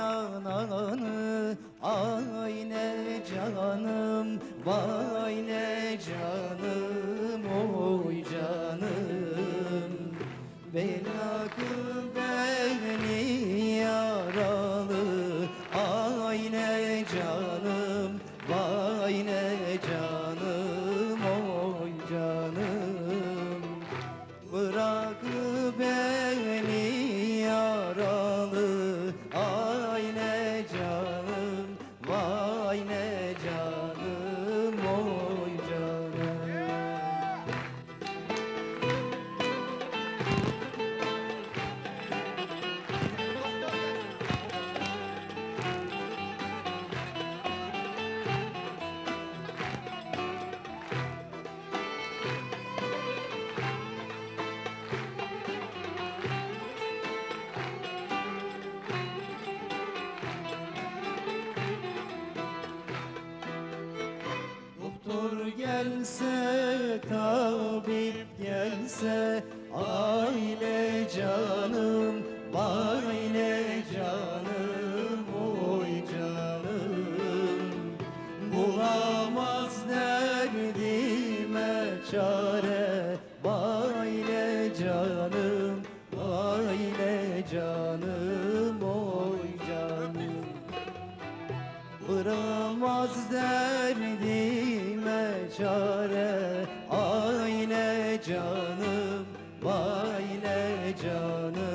cananı Ay ne canım Vay ne canım Oy canım. Belakı beni yaralı Ay ne canım Vay ne canım Oy canım. Bırak beni Doktor gelse, tabip gelse Aile canım, ne canım, oy canım. Bulamaz derdime çare ne canım, ne canım, Bıramaz derdime çare. Ay ne canım, ne canım